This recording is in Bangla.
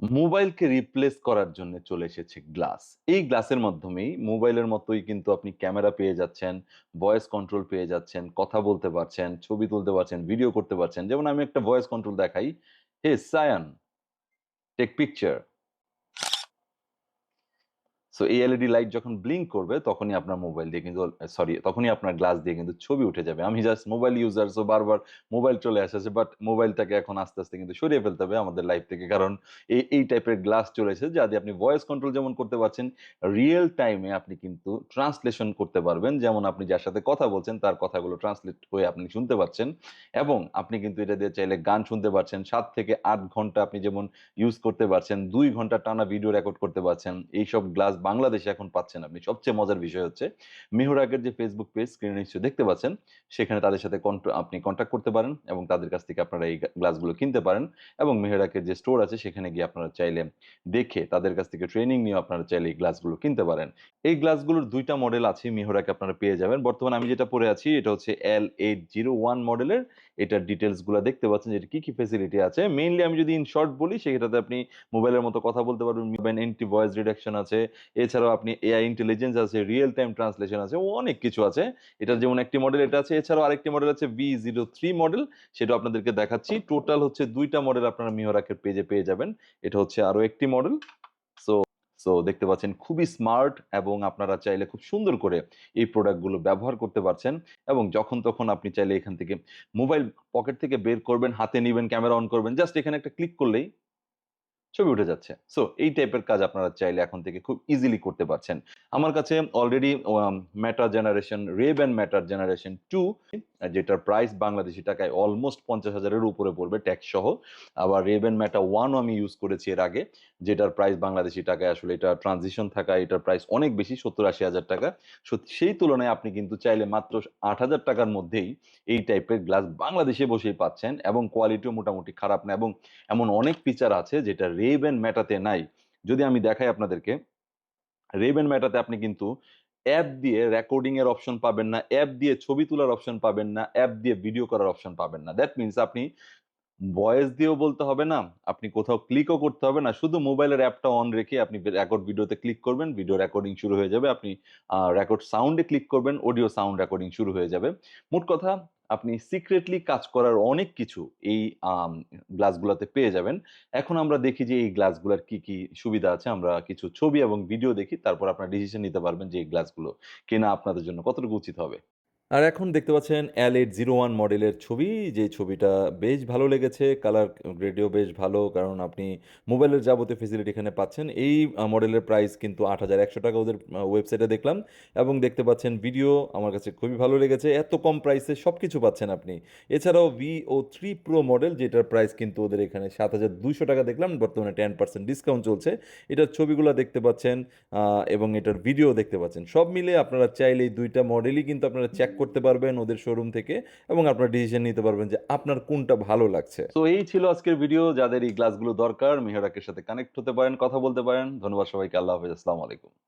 মোবাইলকে রিপ্লেস করার জন্য চলে এসেছে গ্লাস। এই গ্লাসের মাধ্যমেই মোবাইলের মতোই কিন্তু আপনি ক্যামেরা পেয়ে যাচ্ছেন, ভয়েস কন্ট্রোল পেয়ে যাচ্ছেন, কথা বলতে পারছেন, ছবি তুলতে পারছেন, ভিডিও করতে পারছেন। যেমন আমি একটা ভয়েস কন্ট্রোল দেখাই, "hey Sayan, take picture." So এই এলইডি লাইট যখন ব্লিঙ্ক করবে তখনই আপনার মোবাইল দিয়ে কিন্তু সরি তখনই আপনার গ্লাস দিয়ে কিন্তু ছবি উঠে যাবে। আমি জাস্ট মোবাইল ইউজার সো বারবার মোবাইল চলে আসছে বাট মোবাইলটাকে এখন আস্তে, আস্তে কিন্তু সরিয়ে ফেলতে হবে আমাদের লাইফ থেকে। কারণ এই, এই টাইপের গ্লাস চলে এসেছে যা দিয়ে আপনি ভয়েস কন্ট্রোল যেমন করতে পারছেন, রিয়েল টাইমে আপনি কিন্তু ট্রান্সলেশন করতে পারবেন। যেমন আপনি যার সাথে কথা বলছেন তার কথাগুলো ট্রান্সলেট হয়ে আপনি শুনতে পাচ্ছেন এবং আপনি কিন্তু এটা দিয়ে চাইলে গান শুনতে পারছেন। সাত থেকে আট ঘণ্টা আপনি যেমন ইউজ করতে পারছেন, দুই ঘণ্টা টানা ভিডিও রেকর্ড করতে পারছেন। এইসব গ্লাস বাংলাদেশে এখন পাচ্ছেন আপনি। সবচেয়ে মজার বিষয় হচ্ছে মেহরাগের যে ফেসবুক পেজ স্ক্রিনে নিশ্চয়ই দেখতে পাচ্ছেন। সেখানে তাদের সাথে আপনি কনট্যাক্ট করতে পারেন এবং তাদের কাছ থেকে আপনারা এই গ্লাসগুলো কিনতে পারেন এবং মেহরাকের যে স্টোর আছে সেখানে গিয়ে আপনারা চাইলে দেখে তাদের কাছ থেকে ট্রেনিং নিয়েও আপনারা চাইলে এই গ্লাসগুলো কিনতে পারেন। এই গ্লাসগুলোর ২ টা মডেল আছে মিহরাকে আপনারা পেয়ে যাবেন। বর্তমানে আমি যেটা পরে আছি এটা হচ্ছে L801 মডেলের। এটার ডিটেইলসগুলা দেখতে পাচ্ছেন যে কি, কি ফেসিলিটি আছে। মেইনলি আমি যদি ইন শর্ট বলি সেটাতে আপনি মোবাইলের মতো কথা বলতে পারবেন, ইভেন এন্টি ভয়েস রিডাকশন আছে। এছাড়াও আপনি এআই ইন্টেলিজেন্স আছে, রিয়াল টাইম ট্রান্সলেশন আছে, অনেক কিছু আছে। এটার যেমন একটি মডেল এটা আছে। এছাড়াও আরেকটি মডেল আছে V03 মডেল। সেটাও আপনাদেরকে দেখাচ্ছি। টোটাল হচ্ছে ২ টা মডেল আপনারা মিহরাকের পেজে পেয়ে যাবেন। এটা হচ্ছে আরও একটি মডেল। সো, সো দেখতে পাচ্ছেন খুবই স্মার্ট এবং আপনারা চাইলে খুব সুন্দর করে এই প্রোডাক্টগুলো ব্যবহার করতে পারছেন এবং যখন তখন আপনি চাইলে এখান থেকে মোবাইল পকেট থেকে বের করবেন, হাতে নিবেন, ক্যামেরা অন করবেন। জাস্ট এখানে একটা ক্লিক করলেই ছবি উঠে যাচ্ছে। সো এই টাইপের কাজ আপনারা চাইলে এখন থেকে খুব ইজিলি করতে পারছেন। আমার কাছে already Meta generation Ray-Ban Meta generation two যেটার প্রাইস বাংলাদেশি টাকায় অলমোস্ট পঞ্চাশ হাজারের উপরে পড়বে ট্যাক্স সহ। আবার Ray-Ban Meta 1 ও আমি ইউজ করেছি এর আগে। যেটার প্রাইস বাংলাদেশী টাকায় আসলে এটা ট্রানজিশন থাকায় এটার প্রাইস অনেক বেশি ৭০-৮০ হাজার টাকা। সেই তুলনায় আপনি কিন্তু চাইলে মাত্র ৮,০০০ টাকার মধ্যেই এই টাইপের গ্লাস বাংলাদেশে বসেই পাচ্ছেন এবং কোয়ালিটিও মোটামুটি খারাপ না এবং এমন অনেক ফিচার আছে যেটা Ray-Ban Meta নাই। যদি আমি দেখাই আপনাদেরকে, রেবেন ম্যাটাতে আপনি কিন্তু অ্যাপ দিয়ে রেকর্ডিংয়ের অপশন পাবেন না, অ্যাপ দিয়ে ছবি তোলার অপশন পাবেন না, অ্যাপ দিয়ে ভিডিও করার অপশন পাবেন না। দ্যাট মিনস আপনি ভয়েস দিয়েও বলতে হবে না, আপনি কোথাও ক্লিকও করতে হবে না। শুধু মোবাইলের অ্যাপটা অন রেখে আপনি রেকর্ড ভিডিওতে ক্লিক করবেন, ভিডিও রেকর্ডিং শুরু হয়ে যাবে। আপনি রেকর্ড সাউন্ডে ক্লিক করবেন, অডিও সাউন্ড রেকর্ডিং শুরু হয়ে যাবে। মোট কথা আপনি সিক্রেটলি কাজ করার অনেক কিছু এই গ্লাসগুলোতে পেয়ে যাবেন। এখন আমরা দেখি যে এই গ্লাসগুলোর কি, কি সুবিধা আছে। আমরা কিছু ছবি এবং ভিডিও দেখি। তারপর আপনার ডিসিশন নিতে পারবেন যে এই গ্লাসগুলো কেনা আপনাদের জন্য কতটুকু উচিত হবে। আর এখন দেখতে পাচ্ছেন L801 মডেলের ছবি। যে ছবিটা বেশ ভালো লেগেছে। কালার গ্রেডেও বেশ ভালো। কারণ আপনি মোবাইলের যাবতীয় ফেসিলিটি এখানে পাচ্ছেন। এই মডেলের প্রাইস কিন্তু ৳৮,১০০ ওদের ওয়েবসাইটে দেখলাম এবং দেখতে পাচ্ছেন ভিডিও আমার কাছে খুবই ভালো লেগেছে। এত কম প্রাইসে সবকিছু পাচ্ছেন আপনি। এছাড়াও V O three pro model যেটার প্রাইস কিন্তু ওদের এখানে ৳৭,২০০ দেখলাম। বর্তমানে 10% ডিসকাউন্ট চলছে। এটার ছবিগুলা দেখতে পাচ্ছেন এবং এটার ভিডিও দেখতে পাচ্ছেন। সব মিলে আপনারা চাইলে এই দুইটা মডেলই কিন্তু আপনারা চেক করতে পারবেন ওদের শোরুম থেকে এবং আপনার ডিসিশন নিতে পারবেন যে আপনার কোনটা ভালো লাগছে। তো এই ছিল আজকের ভিডিও। যাদের এই গ্লাসগুলো দরকার মেহরাকের সাথে কানেক্ট হতে পারেন, কথা বলতে পারেন। ধন্যবাদ সবাইকে। আল্লাহ হাফেজ। আসসালামু আলাইকুম।